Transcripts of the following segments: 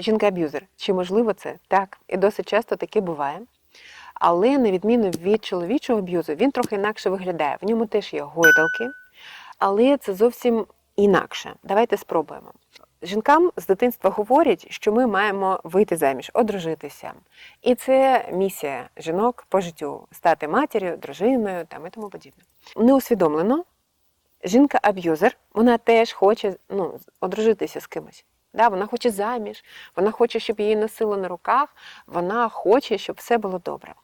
Жінка-аб'юзер. Чи можливо це? Так. І досить часто таке буває. Але на відміну від чоловічого аб'юзу, він трохи інакше виглядає. В ньому теж є гойдалки, але це зовсім інакше. Давайте спробуємо. Жінкам з дитинства говорять, що ми маємо вийти заміж, одружитися. І це місія жінок по життю стати матір'ю, дружиною там, і тому подібне. Неусвідомлено, жінка-аб'юзер, вона теж хоче ну, одружитися з кимось. Да, вона хоче заміж, вона хоче, щоб її носили на руках, вона хоче, щоб все було добре.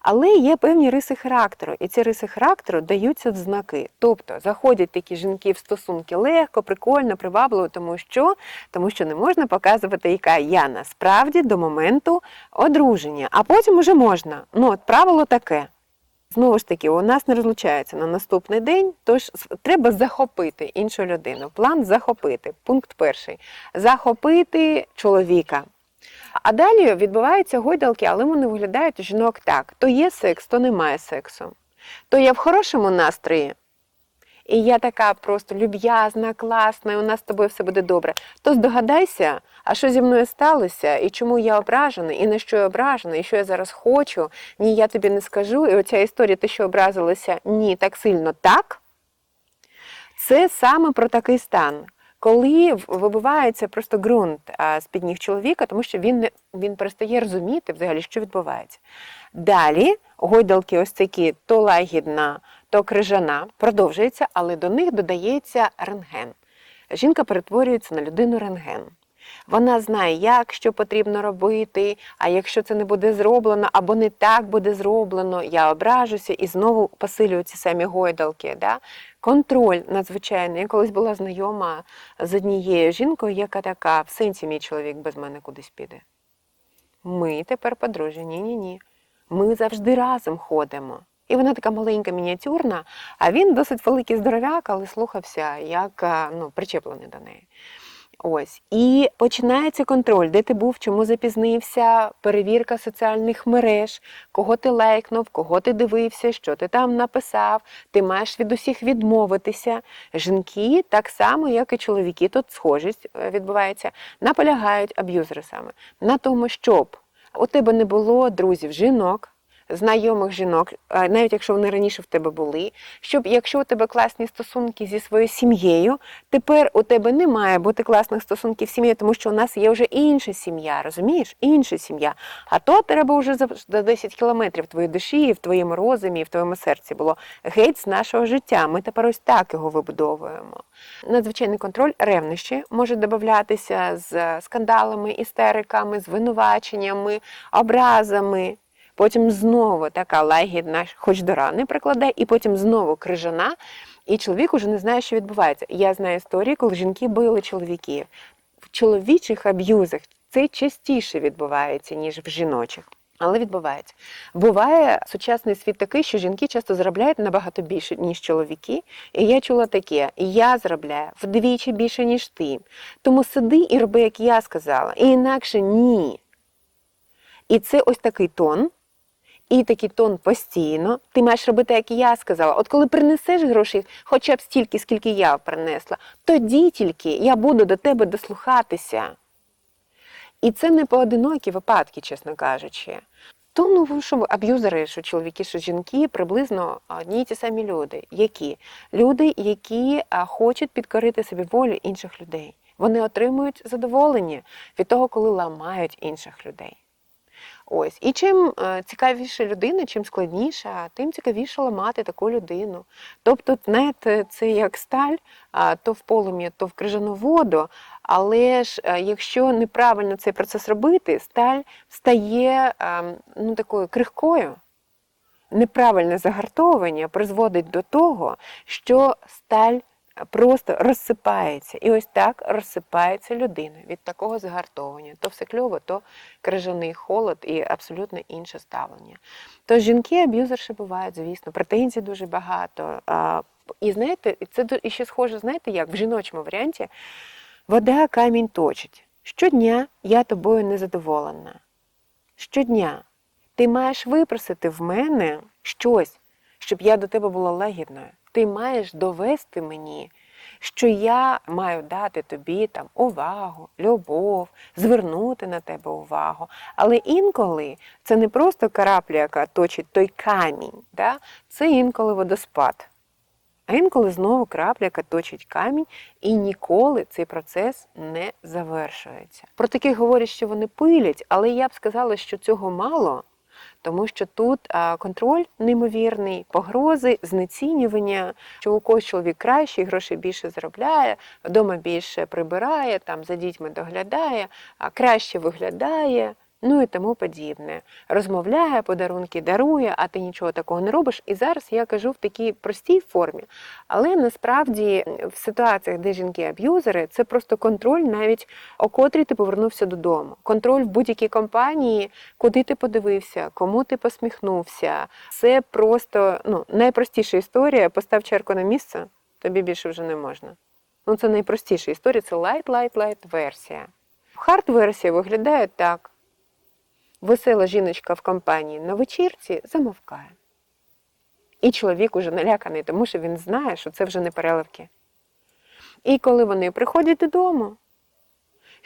Але є певні риси характеру, і ці риси характеру даються в знаки. Тобто заходять такі жінки в стосунки легко, прикольно, привабливо, тому що, тому що не можна показувати, яка я насправді до моменту одруження, а потім уже можна. Ну, от правило таке. Знову ж таки, у нас не розлучається на наступний день, тож треба захопити іншу людину. План захопити. Пункт перший. Захопити чоловіка. А далі відбуваються гойдалки, але вони виглядають жінок так: то є секс, то немає сексу. То я в хорошому настрої, і я така просто люб'язна, класна, і у нас з тобою все буде добре. То здогадайся, а що зі мною сталося, і чому я ображений, і на що я ображений, і що я зараз хочу. Ні, я тобі не скажу. І оця історія, ти що образилася, ні, так сильно так. Це саме про такий стан. Коли вибивається просто ґрунт з-під ніг чоловіка, тому що він, він перестає розуміти взагалі, що відбувається. Далі гойдалки ось такі то лагідна, то крижана продовжується, але до них додається рентген. Жінка перетворюється на людину рентген. Вона знає, як що потрібно робити, а якщо це не буде зроблено, або не так буде зроблено, я ображуся і знову посилюю ці самі гойдалки. Да? Контроль надзвичайний. Я колись була знайома з однією жінкою, яка така, в сенсі мій чоловік без мене кудись піде. Ми тепер подружжя, ні-ні-ні. Ми завжди разом ходимо. І вона така маленька, мініатюрна, а він досить великий здоровяк, але слухався, як ну, причеплений до неї. Ось. І починається контроль, де ти був, чому запізнився, перевірка соціальних мереж, кого ти лайкнув, кого ти дивився, що ти там написав. Ти маєш від усіх відмовитися. Жінки, так само, як і чоловіки, тут схожість е, відбувається, наполягають аб'юзери саме на тому, щоб у тебе не було друзів, жінок. Знайомих жінок, е, навіть якщо вони раніше в тебе були, щоб якщо у тебе класні стосунки зі своєю сім'єю, тепер у тебе не має бути класних стосунків з сім'єю, тому що у нас є вже інша сім'я, розумієш? Інша сім'я. А то треба вже за за 10 кілометрів в твоїй душі, в твоєму розумі, в твоєму серці було геть з нашого життя. Ми тепер ось так його вибудовуємо. Надзвичайний контроль, ревнощі може додатися з скандалами, істериками, звинуваченнями, образами. Потім знову така лагідна, хоч до рани прикладе, і потім знову крижана, і чоловік уже не знає, що відбувається. Я знаю історії, коли жінки били чоловіків. В чоловічих аб'юзах це частіше відбувається, ніж в жіночих. Але відбувається. Буває сучасний світ такий, що жінки часто заробляють набагато більше, ніж чоловіки. І я чула таке: я заробляю вдвічі більше, ніж ти. Тому сиди і роби, як я сказала. І інакше ні. І це ось такий тон, і такий тон постійно. Ти маєш робити, як і я сказала. От коли принесеш грошей, хоча б стільки, скільки я принесла, тоді тільки я буду до тебе дослухатися. І це не поодинокі випадки, чесно кажучи. То ну що аб'юзери, що чоловіки, що жінки, приблизно одні й ті самі люди. Які? Люди, які хочуть підкорити собі волю інших людей. Вони отримують задоволення від того, коли ламають інших людей. Ось. І чим е, цікавіша людина, чим складніша, тим цікавіше ламати таку людину. Тобто, знаєте, це як сталь, то в полум'я, то в крижану воду. Але ж е, якщо неправильно цей процес робити, сталь стає е, ну, такою крихкою. Неправильне загартовування призводить до того, що сталь просто розсипається. І ось так розсипається людина від такого загартовування. То все кльово, то крижаний холод і абсолютно інше ставлення. То жінки аб'юзерші бувають, звісно, претензій дуже багато. І знаєте, це і ще схоже, знаєте, як в жіночому варіанті вода камінь точить. Щодня я тобою незадоволена. Щодня ти маєш випросити в мене щось, щоб я до тебе була лагідною. Ти маєш довести мені, що я маю дати тобі там увагу, любов, звернути на тебе увагу. Але інколи це не просто карапля, яка точить той камінь, да? це інколи водоспад. А інколи знову крапля, яка точить камінь, і ніколи цей процес не завершується. Про таких говорять, що вони пилять, але я б сказала, що цього мало, тому що тут контроль неймовірний, погрози, знецінювання, що у когось чоловік кращий, грошей більше заробляє, вдома більше прибирає, там за дітьми доглядає, а краще виглядає. Ну і тому подібне. Розмовляє, подарунки дарує, а ти нічого такого не робиш. І зараз я кажу в такій простій формі. Але насправді в ситуаціях, де жінки-аб'юзери, це просто контроль, навіть о котрій ти повернувся додому. Контроль в будь-якій компанії, куди ти подивився, кому ти посміхнувся. Це просто ну, найпростіша історія. Постав черку на місце, тобі більше вже не можна. Ну, це найпростіша історія, це light-light-light версія. Хард-версія виглядає так. Весела жіночка в компанії на вечірці замовкає. І чоловік уже наляканий, тому що він знає, що це вже не переливки. І коли вони приходять додому,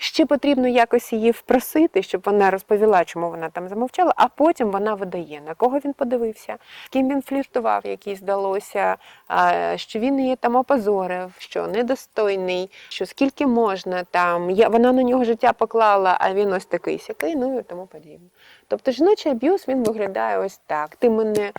ще потрібно якось її впросити, щоб вона розповіла, чому вона там замовчала, а потім вона видає, на кого він подивився, ким він фліртував, який здалося, що він її там опозорив, що недостойний, що скільки можна там, вона на нього життя поклала, а він ось такий сякий, ну і тому подібне. Тобто жіночий аб'юз він виглядає ось так. Ти мене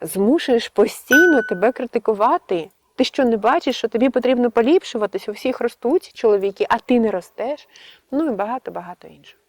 змушуєш постійно тебе критикувати. Ти що не бачиш, що тобі потрібно поліпшуватись, у всіх ростуть чоловіки, а ти не ростеш. Ну і багато-багато іншого.